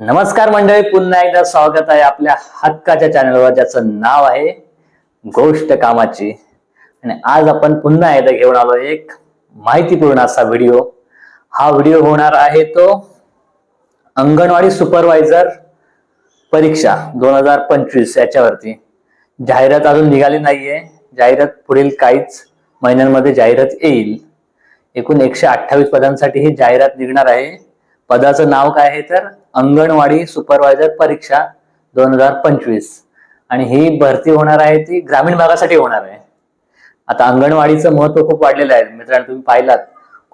नमस्कार मंडळी पुन्हा एकदा स्वागत आहे आपल्या हक्काच्या चॅनलवर ज्याचं नाव आहे गोष्ट कामाची. आणि आज आपण पुन्हा एकदा घेऊन आलो एक माहितीपूर्ण असा व्हिडिओ हा व्हिडिओ होणार आहे तो अंगणवाडी सुपरवायझर परीक्षा दोन हजार पंचवीस याच्यावरती. जाहिरात अजून निघाली नाहीये. जाहिरात पुढील काहीच महिन्यांमध्ये जाहिरात येईल. एकूण एकशे अठ्ठावीस पदांसाठी ही जाहिरात निघणार आहे. पदाचं नाव काय आहे तर अंगणवाडी सुपरवायझर परीक्षा दोन हजार पंचवीस. आणि ही भरती होणार आहे ती ग्रामीण भागासाठी होणार आहे. आता अंगणवाडीचं महत्त्व खूप वाढलेलं आहे. मित्रांनो तुम्ही पाहिलात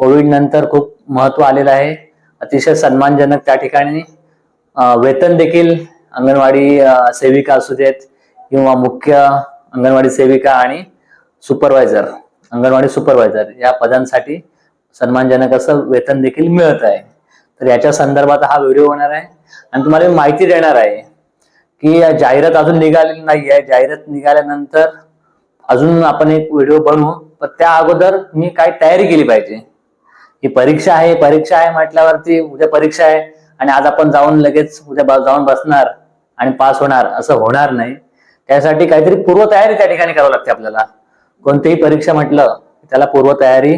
कोविड नंतर खूप महत्त्व आलेलं आहे. अतिशय सन्मानजनक त्या ठिकाणी वेतन देखील अंगणवाडी सेविका असू देत किंवा मुख्य अंगणवाडी सेविका आणि सुपरवायझर अंगणवाडी सुपरवायझर या पदांसाठी सन्मानजनक असं वेतन देखील मिळत आहे. तर याच्या संदर्भात हा व्हिडिओ होणार आहे. आणि तुम्हाला मी माहिती देणार आहे की जाहिरात अजून निघालेली नाही आहे जाहिरात निघाल्यानंतर अजून आपण एक व्हिडिओ बनवू. पण त्या अगोदर मी काय तयारी केली पाहिजे? ही परीक्षा आहे. परीक्षा आहे म्हटल्यावरती उद्या परीक्षा आहे. आणि आज आपण जाऊन लगेच उद्या जाऊन बसणार आणि पास होणार असं होणार नाही. त्यासाठी काहीतरी पूर्वतयारी त्या ठिकाणी करावी लागते आपल्याला. कोणतीही परीक्षा म्हटलं त्याला पूर्वतयारी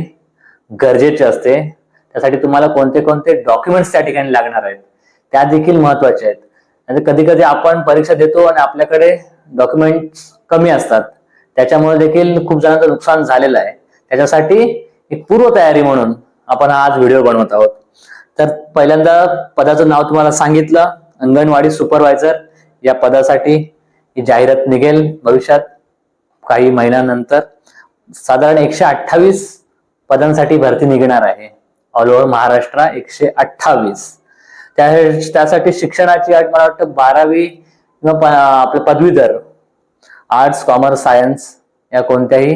गरजेची असते. त्यासाठी तुम्हाला कोणते कोणते डॉक्युमेंट्स त्या ठिकाणी लागणार आहेत त्या देखील महत्त्वाचे आहेत. कधी कधी आपण परीक्षा देतो आणि आपल्याकडे डॉक्युमेंट्स कमी असतात. त्याच्यामुळे देखील खूप जणांचं नुकसान झालेलं आहे. त्याच्यासाठी एक पूर्वतयारी म्हणून आपण आज व्हिडिओ बनवत आहोत. तर पहिल्यांदा पदाचं नाव तुम्हाला सांगितलं अंगणवाडी सुपरवायझर या पदासाठी ही जाहिरात निघेल भविष्यात काही महिन्यानंतर. साधारण एकशे अठ्ठावीस पदांसाठी भरती निघणार आहे. ऑल ओव्हर महाराष्ट्र एकशे अठ्ठावीस. त्या त्यासाठी शिक्षणाची अट मला वाटतं बारावी किंवा आपलं पदवीधर आर्ट्स कॉमर्स सायन्स या कोणत्याही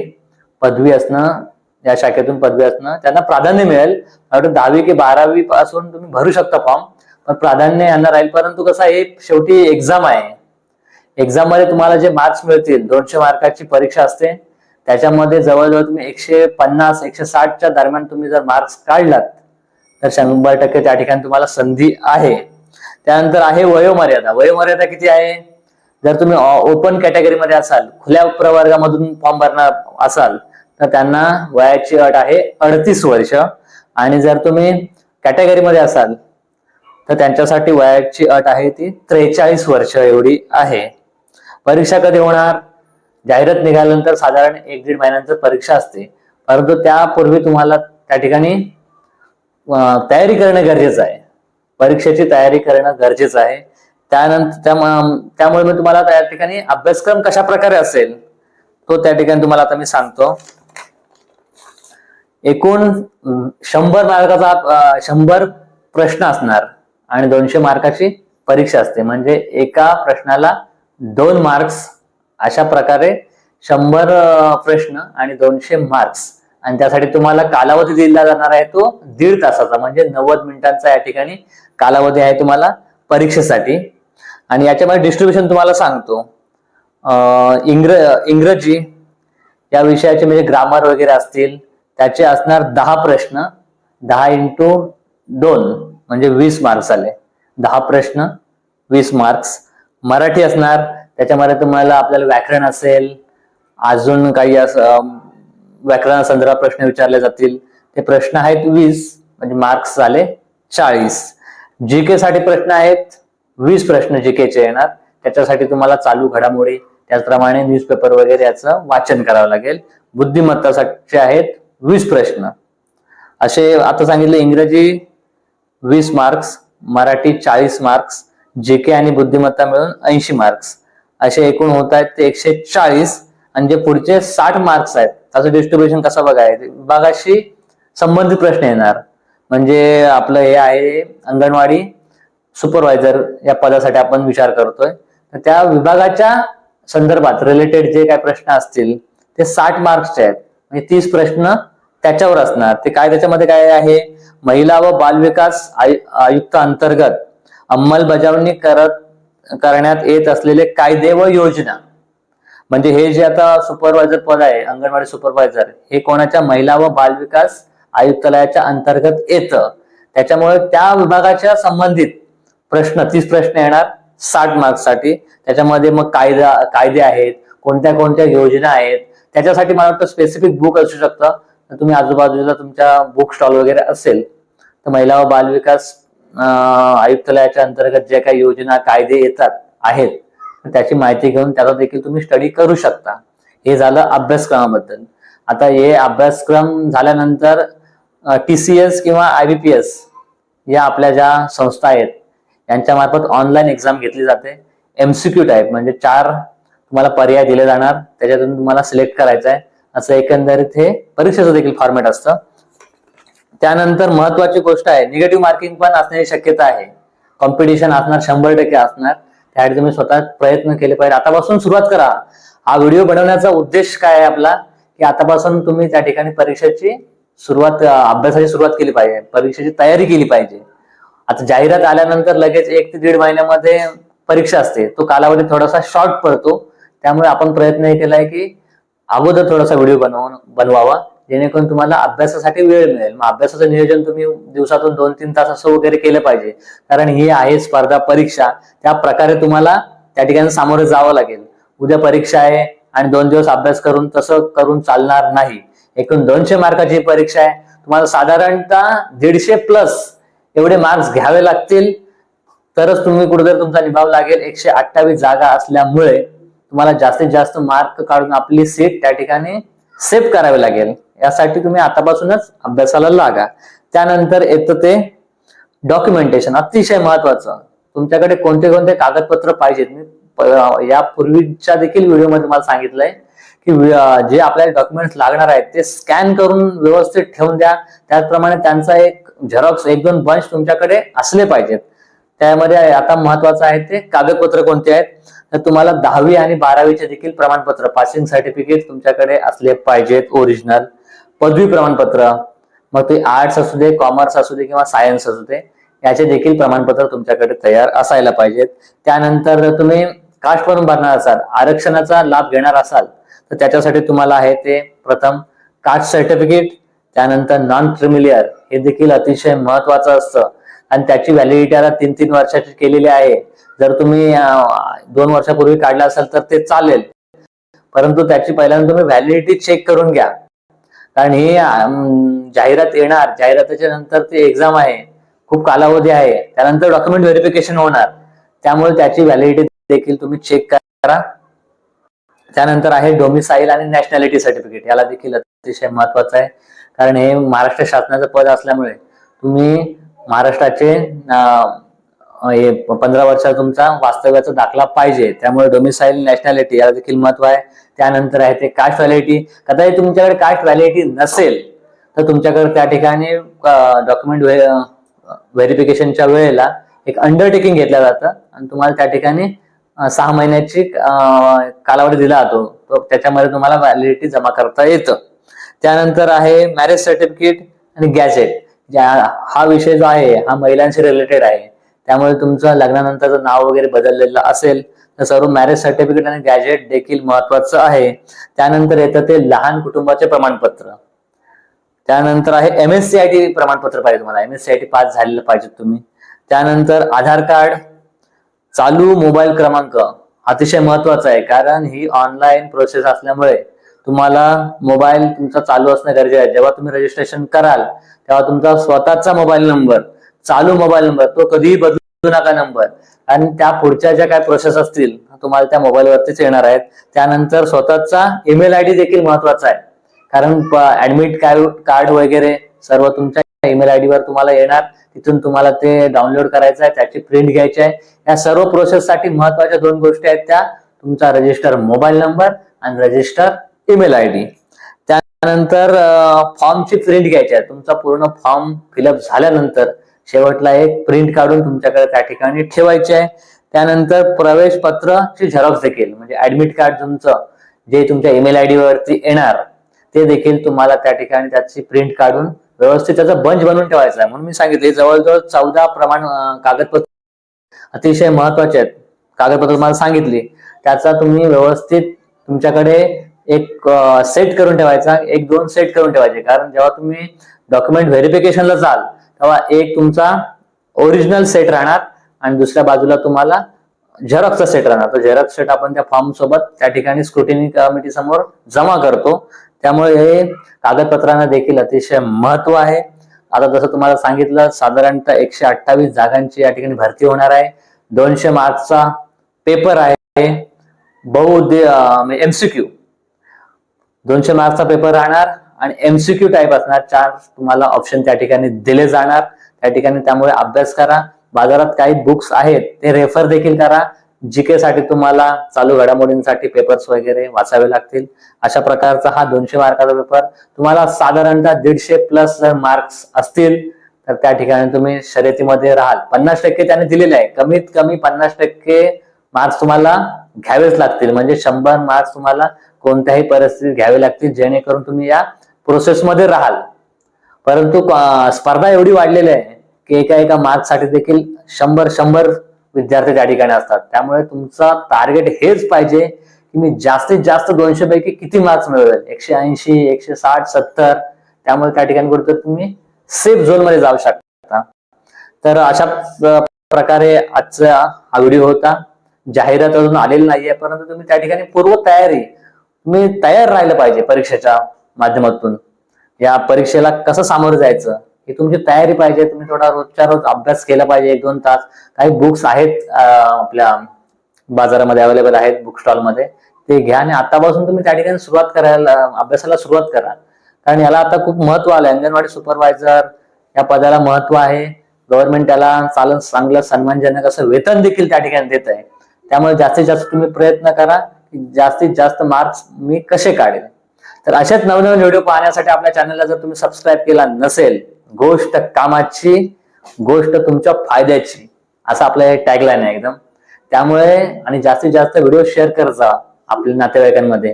पदवी असणं या शाखेतून पदवी असणं त्यांना प्राधान्य मिळेल. मला वाटतं दहावी की बारावी पासून तुम्ही भरू शकता फॉर्म पण प्राधान्य यांना राहील. परंतु कसं आहे शेवटी एक्झाम आहे. एक्झाममध्ये तुम्हाला जे मार्क्स मिळतील दोनशे मार्काची परीक्षा असते. त्याच्यामध्ये जवळजवळ तुम्ही एकशे पन्नास एकशे साठच्या दरम्यान तुम्ही जर मार्क्स काढलात तर शंभर टक्के त्या ठिकाणी तुम्हाला संधी आहे. त्यानंतर आहे वयोमर्यादा. वयोमर्यादा किती आहे? जर तुम्ही ओपन कॅटेगरीमध्ये असाल खुल्या प्रवर्गामधून फॉर्म भरणार असाल तर त्यांना वयाची अट आहे अडतीस वर्ष. आणि जर तुम्ही कॅटेगरीमध्ये असाल तर त्यांच्यासाठी वयाची अट आहे ती त्रेचाळीस वर्ष एवढी आहे. परीक्षा कधी होणार? जाहिरात निघाल्यानंतर साधारण एक दीड महिन्यांचं परीक्षा असते. परंतु त्यापूर्वी तुम्हाला त्या ठिकाणी तयारी करणं गरजेचं आहे. परीक्षेची तयारी करणं गरजेचं आहे. त्यानंतर त्यामुळे मी तुम्हाला त्या ठिकाणी अभ्यासक्रम कशा प्रकारे असेल तो त्या ठिकाणी तुम्हाला आता मी सांगतो. एकूण शंभर मार्काचा शंभर प्रश्न असणार आणि दोनशे मार्काची परीक्षा असते. म्हणजे एका प्रश्नाला दोन मार्क्स अशा प्रकारे शंभर प्रश्न आणि दोनशे मार्क्स आणि त्यासाठी तुम्हाला कालावधी दिला जाणार आहे तो दीड तासाचा म्हणजे नव्वद मिनिटांचा या ठिकाणी कालावधी आहे तुम्हाला परीक्षेसाठी. आणि याच्यामध्ये डिस्ट्रीब्युशन तुम्हाला सांगतो. इंग्र इंग्रजी या विषयाचे म्हणजे ग्रामर वगैरे असतील त्याचे असणार दहा प्रश्न दहा इंटू दोन म्हणजे वीस मार्क्स आले. दहा प्रश्न वीस मार्क्स मराठी असणार त्याच्यामध्ये तुम्हाला आपल्याला व्याकरण असेल अजून काही असं व्याकरणासंदर्भात प्रश्न विचारले जातील. ते प्रश्न आहेत वीस म्हणजे मार्क्स झाले चाळीस. जी के साठी प्रश्न आहेत वीस प्रश्न जी चे येणार. त्याच्यासाठी तुम्हाला चालू घडामोडी त्याचप्रमाणे न्यूजपेपर वगैरे याचं वाचन करावं लागेल. बुद्धिमत्तासाठी आहेत वीस प्रश्न. असे आता सांगितले इंग्रजी वीस मार्क्स मराठी चाळीस मार्क्स जे के आणि बुद्धिमत्ता मिळून ऐंशी मार्क्स असे एकूण होत आहेत ते एकशे चाळीस. आणि जे पुढचे साठ मार्क्स आहेत त्याचं डिस्ट्रीब्युशन कसं बघायचं? विभागाशी संबंधित प्रश्न येणार. म्हणजे आपलं हे आहे अंगणवाडी सुपरवायझर या पदासाठी आपण विचार करतोय. तर त्या विभागाच्या संदर्भात रिलेटेड जे काय प्रश्न असतील ते साठ मार्क्सचे आहेत. म्हणजे तीस प्रश्न त्याच्यावर असणार. ते काय त्याच्यामध्ये काय आहे? महिला व बालविकास आयुक्त अंतर्गत अंमलबजावणी करत करण्यात येत असलेले कायदे व योजना. म्हणजे हे जे आता सुपरवायझर पद आहे अंगणवाडी सुपरवायझर हे कोणाच्या महिला व बालविकास आयुक्तालयाच्या अंतर्गत येतं. त्याच्यामुळे त्या विभागाच्या संबंधित प्रश्न तीस प्रश्न येणार साठ मार्क्ससाठी. त्याच्यामध्ये मग कायदा कायदे आहेत कोणत्या कोणत्या योजना आहेत. त्याच्यासाठी मला वाटतं स्पेसिफिक बुक असू शकतं. तुम्ही आजूबाजूला तुमच्या बुक स्टॉल वगैरे असेल तर महिला व बालविकास आयुक्तालयाच्या अंतर्गत ज्या काही योजना कायदे येतात आहेत त्याची माहिती घेऊन त्याचा देखील तुम्ही स्टडी करू शकता. हे झालं अभ्यासक्रमाबद्दल. आता हे अभ्यासक्रम झाल्यानंतर टी सी एस किंवा आय बी पी एस या आपल्या ज्या संस्था आहेत यांच्या मार्फत ऑनलाईन एक्झाम घेतली जाते. एमसीक्यू टाईप म्हणजे चार तुम्हाला पर्याय दिले जाणार. त्याच्यातून तुम्हाला सिलेक्ट करायचं आहे असं एकंदरीत हे परीक्षेचं देखील फॉर्मॅट असतं. त्यानंतर महत्वाची गोष्ट आहे निगेटिव्ह मार्किंग पण असण्याची शक्यता आहे. कॉम्पिटिशन असणार शंभर टक्के असणार. त्यासाठी तुम्ही स्वतः प्रयत्न केले पाहिजे. आतापासून सुरुवात करा. हा व्हिडिओ बनवण्याचा उद्देश काय आहे आपला? की आतापासून तुम्ही त्या ठिकाणी परीक्षेची सुरुवात अभ्यासाची सुरुवात केली पाहिजे. परीक्षेची तयारी केली पाहिजे. आता जाहिरात आल्यानंतर लगेच एक ते दीड महिन्यामध्ये परीक्षा असते. तो कालावधी थोडासा शॉर्ट पडतो. त्यामुळे आपण प्रयत्न केलाय की अगोदर थोडासा व्हिडिओ बनवून बनवावा. जेणेकरून तुम्हाला अभ्यासासाठी वेळ मिळेल. मग अभ्यासाचं नियोजन तुम्ही दिवसातून दोन तीन तास असं वगैरे केलं पाहिजे. कारण ही आहे स्पर्धा परीक्षा. त्या प्रकारे तुम्हाला त्या ठिकाणी सामोरे जावं लागेल. उद्या परीक्षा आहे आणि दोन दिवस अभ्यास करून तसं करून चालणार नाही. एकूण दोनशे मार्काची परीक्षा आहे. तुम्हाला साधारणतः दीडशे प्लस एवढे मार्क्स घ्यावे लागतील. तरच तुम्ही कुठेतरी तुमचा निभाव लागेल. एकशे अठ्ठावीस जागा असल्यामुळे तुम्हाला जास्तीत जास्त मार्क काढून आपली सीट त्या ठिकाणी सेव्ह करावे लागेल. यासाठी तुम्ही आतापासूनच अभ्यासाला लागा. त्यानंतर येतं ते डॉक्युमेंटेशन अतिशय महत्वाचं. तुमच्याकडे कोणते कोणते कागदपत्र पाहिजेत? मी यापूर्वीच्या देखील व्हिडिओमध्ये मला सांगितलंय की जे आपल्याला डॉक्युमेंट्स लागणार आहेत ते स्कॅन करून व्यवस्थित ठेवून द्या. त्याचप्रमाणे त्यांचा एक झेरॉक्स एक दोन बंच तुमच्याकडे असले पाहिजेत. त्यामध्ये आता महत्वाचं आहे ते कागदपत्र कोणते आहेत? तर तुम्हाला दहावी आणि बारावीचे देखील प्रमाणपत्र पासिंग सर्टिफिकेट तुमच्याकडे असले पाहिजेत ओरिजिनल पदवी प्रमाणपत्र मग ते आर्ट्स असू दे कॉमर्स असू दे किंवा सायन्स असू दे याचे देखील प्रमाणपत्र तुमच्याकडे तयार असायला पाहिजेत. त्यानंतर तुम्ही कास्ट म्हणून भरणार असाल आरक्षणाचा लाभ घेणार असाल तर त्याच्यासाठी तुम्हाला आहे ते प्रथम कास्ट सर्टिफिकेट त्यानंतर नॉन क्रिमिलियर हे देखील अतिशय महत्वाचं असतं. आणि त्याची व्हॅलिडिटी आता तीन तीन वर्षाची केलेली आहे. जर तुम्ही दोन वर्षापूर्वी काढला असाल तर ते चालेल. परंतु त्याची पहिल्यांदा तुम्ही व्हॅलिडिटी चेक करून घ्या. कारण ही जाहिरात येणार. जाहिरातीच्या नंतर ती एक्झाम आहे. खूप कालावधी आहे. त्यानंतर डॉक्युमेंट व्हेरिफिकेशन होणार. त्यामुळे त्याची व्हॅलिडिटी देखील तुम्ही चेक करा. त्यानंतर आहे डोमिसाईल आणि नॅशनॅलिटी सर्टिफिकेट याला देखील अतिशय महत्वाचं आहे. कारण हे महाराष्ट्र शासनाचं पद असल्यामुळे तुम्ही महाराष्ट्राचे पंधरा वर्षाचा तुमचा वास्तव्याचा दाखला पाहिजे. त्यामुळे डोमिसाईल नॅशनॅलिटी याला देखील महत्त्व आहे. त्यानंतर आहे ते कास्ट व्हॅलिडिटी कदाचित तुमच्याकडे कास्ट व्हॅलिडिटी नसेल तर तुमच्याकडे त्या ठिकाणी डॉक्युमेंट व्हेरिफिकेशनच्या वेळेला एक अंडरटेकिंग घेतलं जातं आणि तुम्हाला त्या ठिकाणी सहा महिन्याची कालावधी दिला जातो. तो त्याच्यामध्ये तुम्हाला व्हॅलिडिटी जमा करता येतं. त्यानंतर आहे मॅरेज सर्टिफिकेट आणि गॅजेट हा विषय जो आहे हा महिलांशी रिलेटेड आहे. त्यामुळे तुमचं लग्नानंतरचं नाव वगैरे बदललेलं असेल तर सर्व मॅरेज सर्टिफिकेट आणि गॅजेट देखील महत्वाचं आहे. त्यानंतर येतं ते लहान कुटुंबाचे प्रमाणपत्र. त्यानंतर आहे M S C I T प्रमाणपत्र पाहिजे तुम्हाला. M S C I T pass झालेलं पाहिजे तुम्ही. त्यानंतर आधार कार्ड चालू मोबाईल क्रमांक अतिशय महत्त्वाचा आहे कारण ही ऑनलाईन प्रोसेस असल्यामुळे तुम्हाला मोबाईल तुमचा चालू असणं गरजेचं आहे. जेव्हा तुम्ही रजिस्ट्रेशन कराल तेव्हा तुमचा स्वतःचा मोबाईल नंबर चालू मोबाईल नंबर तो कधीही बदलू नका नंबर आणि त्या पुढच्या ज्या काय प्रोसेस असतील तुम्हाला त्या मोबाईलवरतीच येणार आहेत. त्यानंतर स्वतःचा ईमेल आय डी देखील महत्त्वाचा आहे. कारण ऍडमिट कार्ड वगैरे सर्व तुमच्या ईमेल आय वर तुम्हाला येणार. तिथून तुम्हाला ते डाउनलोड करायचं आहे त्याची प्रिंट घ्यायची आहे. या सर्व प्रोसेससाठी महत्त्वाच्या दोन गोष्टी आहेत त्या. तुमचा रजिस्टर मोबाईल नंबर आणि रजिस्टर ईमेल आय डी त्यानंतर फॉर्मची प्रिंट घ्यायची आहे. तुमचा पूर्ण फॉर्म फिलअप झाल्यानंतर शेवटला एक प्रिंट काढून तुमच्याकडे त्या ठिकाणी ठेवायची आहे. त्यानंतर प्रवेश पत्रची झेरॉक्स देखील म्हणजे ऍडमिट कार्ड तुमचं जे तुमच्या ईमेल आय डी वरती येणार ते देखील तुम्हाला त्या ठिकाणी त्याची प्रिंट काढून व्यवस्थित त्याचा बंच बनवून ठेवायचा आहे. म्हणून मी सांगितले जवळजवळ चौदा प्रमाण कागदपत्र अतिशय महत्त्वाचे आहेत. कागदपत्र तुम्हाला सांगितली. त्याचा तुम्ही व्यवस्थित तुमच्याकडे एक सेट करून ठेवायचा. एक दोन सेट करून ठेवायचे. कारण जेव्हा तुम्ही डॉक्युमेंट व्हेरिफिकेशनला जाल तेव्हा एक तुमचा ओरिजिनल सेट राहणार आणि दुसऱ्या बाजूला तुम्हाला झेरॉक्सचा सेट राहणार. तो झेरॉक्स सेट आपण त्या फॉर्म सोबत त्या ठिकाणी स्क्रुटिनी कमिटी समोर जमा करतो. त्यामुळे हे कागदपत्रांना देखील अतिशय महत्त्व आहे. आता जसं तुम्हाला सांगितलं साधारणतः एकशे अठ्ठावीस जागांची या ठिकाणी भरती होणार आहे. दोनशे मार्क्सचा पेपर आहे. बहुउद्दे म्हणजे एमसीक्यू दोनशे मार्क्सचा पेपर राहणार. आणि एमसीक्यू टाईप असणार. चार तुम्हाला ऑप्शन त्या ठिकाणी दिले जाणार. त्या ठिकाणी त्यामुळे अभ्यास करा. बाजारात काही बुक्स आहेत ते रेफर देखील करा. जीके साठी तुम्हाला चालू घडामोडींसाठी पेपर्स वगैरे वाचावे लागतील. अशा प्रकारचा हा दोनशे मार्काचा पेपर तुम्हाला साधारणतः दीडशे प्लस जर मार्क्स असतील तर त्या ठिकाणी तुम्ही शर्यतीमध्ये राहाल. पन्नास टक्के त्याने दिलेले आहे. कमीत कमी पन्नास टक्के मार्क्स तुम्हाला घ्यावेच लागतील. म्हणजे शंभर मार्क्स तुम्हाला कोणत्याही परिस्थितीत घ्यावे लागतील. जेणेकरून तुम्ही या प्रोसेसमध्ये राहाल. परंतु स्पर्धा एवढी वाढलेली आहे की एका एका मार्कसाठी देखील शंभर शंभर विद्यार्थी त्या ठिकाणी असतात. त्यामुळे तुमचा टार्गेट हेच पाहिजे की मी जास्तीत जास्त दोनशे पैकी किती मार्क्स मिळवेल? एकशे ऐंशी एकशे साठ सत्तर त्यामुळे त्या ठिकाणी कुठेतरी तुम्ही सेफ झोनमध्ये जाऊ शकता. तर अशा प्रकारे आजचा हा व्हिडिओ होता. जाहिरात अजून आलेली नाहीये परंतु तुम्ही त्या ठिकाणी पूर्व तयारी तुम्ही तयार राहिलं पाहिजे परीक्षेच्या माध्यमातून. या परीक्षेला कसं सामोरं जायचं? ही तुमची तयारी पाहिजे तुम्ही थोडा रोजच्या रोज अभ्यास केला पाहिजे एक दोन तास. काही बुक्स आहेत आपल्या बाजारामध्ये अवेलेबल आहेत बुक स्टॉलमध्ये ते घ्या आणि आतापासून तुम्ही त्या ठिकाणी सुरुवात करायला अभ्यासाला सुरुवात करा. कारण याला आता खूप महत्त्व आलं अंगणवाडी सुपरवायझर या पदाला महत्त्व आहे. गव्हर्नमेंट त्याला चालून चांगलं सन्मानजनक असं वेतन देखील त्या ठिकाणी देत आहे त्यामुळे जास्तीत जास्त तुम्ही प्रयत्न करा की जास्तीत जास्त मार्क्स मी कसे काढेल तर अशाच नवनवीन व्हिडिओ पाहण्यासाठी आपल्या चॅनलला जर तुम्ही सबस्क्राईब केला नसेल गोष्ट कामाची गोष्ट तुमच्या फायद्याची असं आपलं हे टॅगलाईन आहे एकदम. त्यामुळे आणि जास्तीत जास्त व्हिडिओ शेअर करत जा आपल्या नातेवाईकांमध्ये.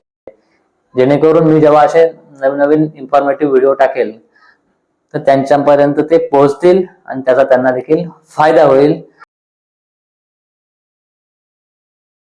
जेणेकरून मी जेव्हा असे नवीन नवीन इन्फॉर्मेटिव्ह व्हिडिओ टाकेल तर त्यांच्यापर्यंत ते पोहोचतील आणि त्याचा त्यांना देखील फायदा होईल.